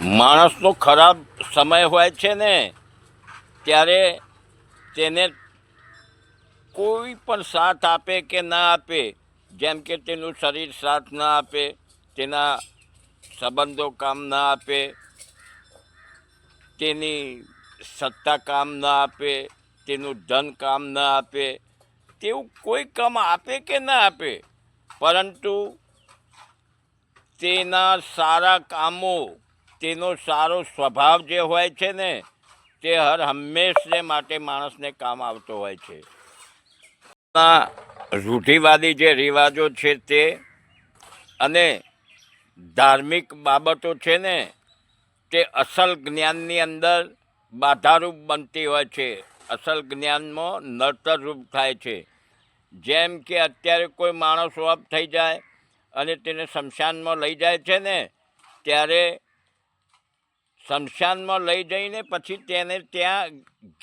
માણસનો ખરાબ સમય હોય છે ને, ત્યારે તેને કોઈ પણ સાથ આપે કે ના આપે, જેમ કે તેનું શરીર સાથ ના આપે, તેના સંબંધો કામ ના આપે, તેની સત્તા કામ ના આપે, તેનું ધન કામ ના આપે, તેવું કોઈ કામ આપે કે ના આપે, પરંતુ તેના સારા કામો તેનો સારો સ્વભાવ જે હોય છે ને, તે હર હંમેશને માટે માણસને કામ આવતો હોય છે. રૂઢિવાદી જે રિવાજો છે તે અને ધાર્મિક બાબતો છે ને, તે અસલ જ્ઞાનની અંદર બાધારૂપ બનતી હોય છે. અસલ જ્ઞાનમાં નડતરરૂપ થાય છે. જેમ કે અત્યારે કોઈ માણસ ઓફ થઈ જાય અને તેને શમશાનમાં લઈ જાય છે ને, ત્યારે શમશાનમાં લઈ જઈને પછી તેને ત્યાં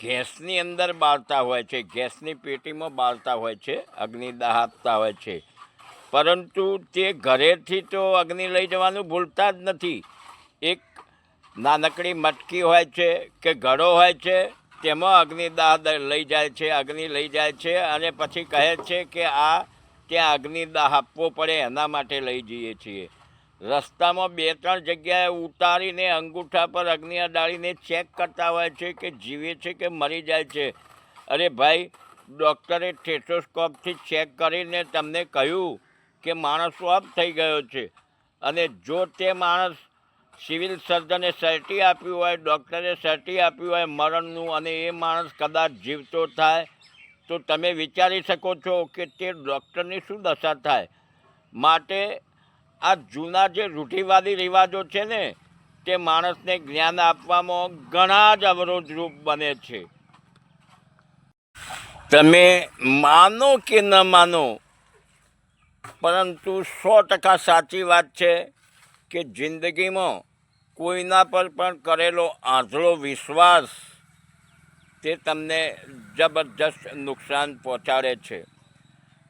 ગેસની અંદર બાળતા હોય છે ગેસની પેટીમાં બાળતા હોય છે અગ્નિદાહ આપતા હોય છે. પરંતુ તે ઘરેથી તો અગ્નિ લઈ જવાનું ભૂલતા જ નથી. એક નાનકડી મટકી હોય છે કે ઘડો હોય છે, તેમાં અગ્નિદાહ લઈ જાય છે, અગ્નિ લઈ જાય છે અને પછી કહે છે કે આ ત્યાં અગ્નિદાહ આપવો પડે, એના માટે લઈ જઈએ છીએ. રસ્તામાં બે ત્રણ જગ્યાએ ઉતારીને અંગૂઠા પર અગ્નિ અડાડીને ચેક કરતા હોય છે કે જીવે છે કે મરી જાય છે. અરે ભાઈ, ડૉક્ટરે ટેટોસ્કોપથી ચેક કરીને તમને કહ્યું કે માણસ ઓફ થઈ ગયો છે. અને જો તે માણસ સિવિલ સર્જને સર્ટી આપ્યું હોય, ડૉક્ટરે સર્ટી આપ્યું હોય મરણનું અને એ માણસ કદાચ જીવતો થાય, તો તમે વિચારી શકો છો કે તે ડૉક્ટરની શું દશા થાય? માટે આ જૂના જે રૂઢિવાદી રિવાજો છે ને, તે માણસને જ્ઞાન આપવામાં ઘણા જ અવરોધરૂપ બને છે. તમે માનો કે ન માનો, પરંતુ સો ટકા સાચી વાત છે કે જિંદગીમાં કોઈના પર પણ કરેલો આંધળો વિશ્વાસ, તે તમને જબરજસ્ત નુકસાન પહોંચાડે છે.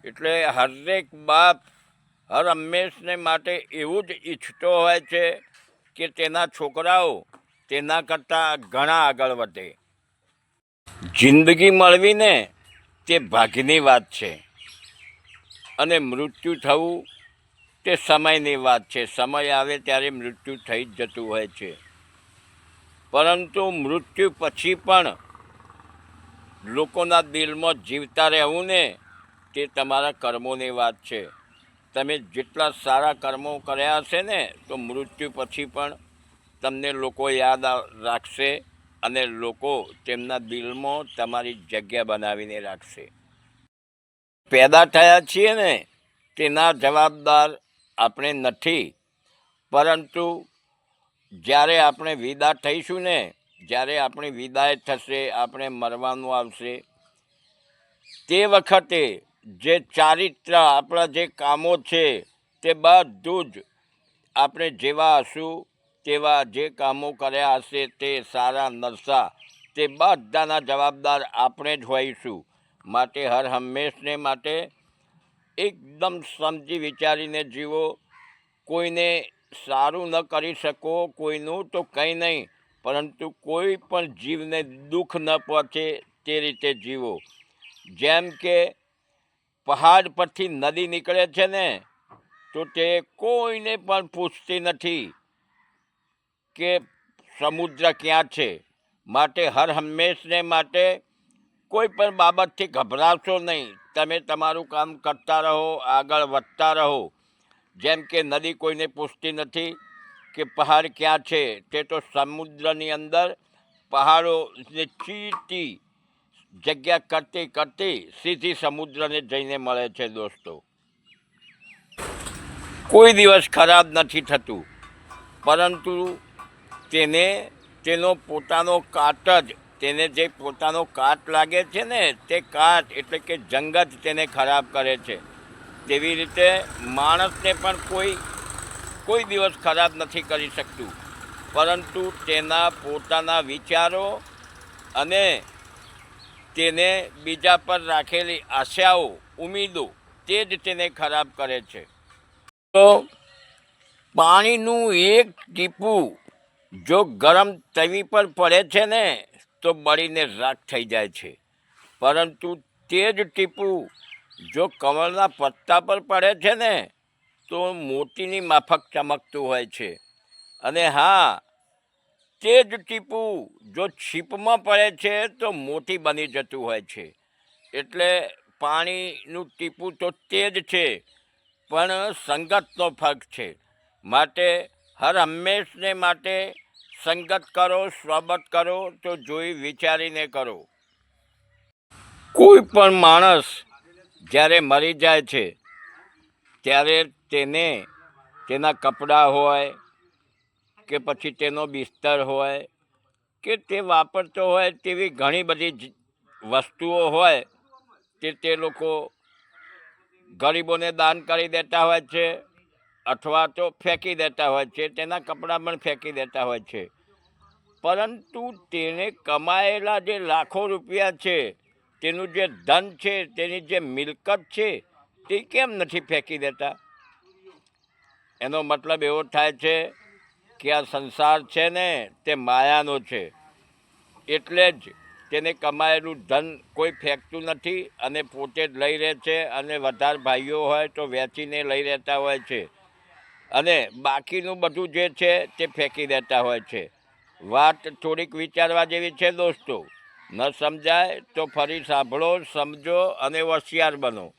એટલે હરેક બાપ હર હંમેશને માટે એવું જ ઈચ્છતો હોય છે કે તેના છોકરાઓ તેના કરતાં ઘણા આગળ વધે. જિંદગી મળવીને તે ભાગ્યની વાત છે અને મૃત્યુ થવું તે સમયની વાત છે. સમય આવે ત્યારે મૃત્યુ થઈ જ જતું હોય છે. પરંતુ મૃત્યુ પછી પણ લોકોના દિલમાં જીવતા રહેવું ને તે તમારા કર્મોની વાત છે. તમે જેટલા સારા કર્મો કર્યા હશે ને, તો મૃત્યુ પછી પણ તમને લોકો યાદ રાખશે અને લોકો તેમના દિલમાં તમારી જગ્યા બનાવીને રાખશે. પેદા થયા છીએ ને, તેના જવાબદાર આપણે નથી. પરંતુ જ્યારે આપણે વિદા થઈશું ને, જ્યારે આપણી વિદાય થશે, આપણે મરવાનું આવશે, તે વખતે જે ચારિત્ર આપણા જે કામો છે, તે બધું જ આપણે જેવા હશું, તેવા જે કામો કર્યા હશે, તે સારા નરસા, તે બધાના જવાબદાર આપણે જ હોઈશું. માટે હર હંમેશને માટે એકદમ સમજી વિચારીને જીવો, કોઈને સારું ન કરી શકો, કોઈનું તો કંઈ નહીં, પરંતુ કોઈ પણ જીવને દુઃખ ન પહોંચે તે રીતે જીવો. જેમ કે પહાડ પરથી નદી નીકળે છે ને, તો તે કોઈને પણ પૂછતી નથી કે સમુદ્ર ક્યાં છે. માટે હર હંમેશને માટે કોઈ પણ બાબતથી ગભરાશો નહીં. તમે તમારું કામ કરતા રહો, આગળ વધતા રહો. જેમ કે નદી કોઈને પૂછતી નથી કે પહાડ ક્યાં છે, તે તો સમુદ્રની અંદર પહાડોને ચીરતી જગ્યા કરતી કરતી સીધી સમુદ્રને જઈને મળે છે દોસ્તો. કોઈ દિવસ ખરાબ નથી થતું, પરંતુ તેને, તેનો પોતાનો કાટ જ, તેને જે પોતાનો કાટ લાગે છે ને, તે કાટ એટલે કે જંગ જ તેને ખરાબ કરે છે. તેવી રીતે માણસને પણ કોઈ કોઈ દિવસ ખરાબ નથી કરી શકતું, પરંતુ તેના પોતાના વિચારો અને તેને બીજા પર રાખેલી આશાઓ, ઉમેદો તે જ તેને ખરાબ કરે છે. તો પાણીનું એક ટીપું જો ગરમ તવી પર પડે છે ને, તો બળીને રાખ થઈ જાય છે. પરંતુ તે જ ટીપું જો કમળના પત્તા પર પડે છે ને, તો મોતીની માફક ચમકતું હોય છે. અને હા તે જ ટીપું જો છીપમાં પડે છે તો મોટી બની જતું હોય છે. એટલે પાણીનું ટીપું તો તે જ છે, પણ સંગતનો ફર્ક છે. માટે હર હંમેશને માટે સંગત કરો, સ્વાગત કરો, તો જોઈ વિચારીને કરો. કોઈ પણ માણસ જ્યારે મરી જાય છે, ત્યારે તેને તેના કપડાં હોય કે પછી તેનો બિસ્તર હોય કે તે વાપરતો હોય તેવી ઘણી બધી વસ્તુઓ હોય તે તે લોકો ગરીબોને દાન કરી દેતા હોય છે અથવા તો ફેંકી દેતા હોય છે, તેના કપડાં પણ ફેંકી દેતા હોય છે. પરંતુ તેને કમાયેલા જે લાખો રૂપિયા છે, તેનું જે ધન છે, તેની જે મિલકત છે, તે કેમ નથી ફેંકી દેતા? એનો મતલબ એવો થાય છે કે આ સંસાર છે ને તે માયાનો છે. એટલે જ તેને કમાયેલું ધન કોઈ ફેંકતું નથી અને પોતે જ લઈ રહે છે અને વધારે ભાઈઓ હોય તો વેચીને લઈ રહેતા હોય છે. અને બાકીનું બધું જે છે તે ફેંકી દેતા હોય છે. વાત થોડીક વિચારવા જેવી છે દોસ્તો. ન સમજાય તો ફરી સાંભળો, સમજો અને હોશિયાર બનો.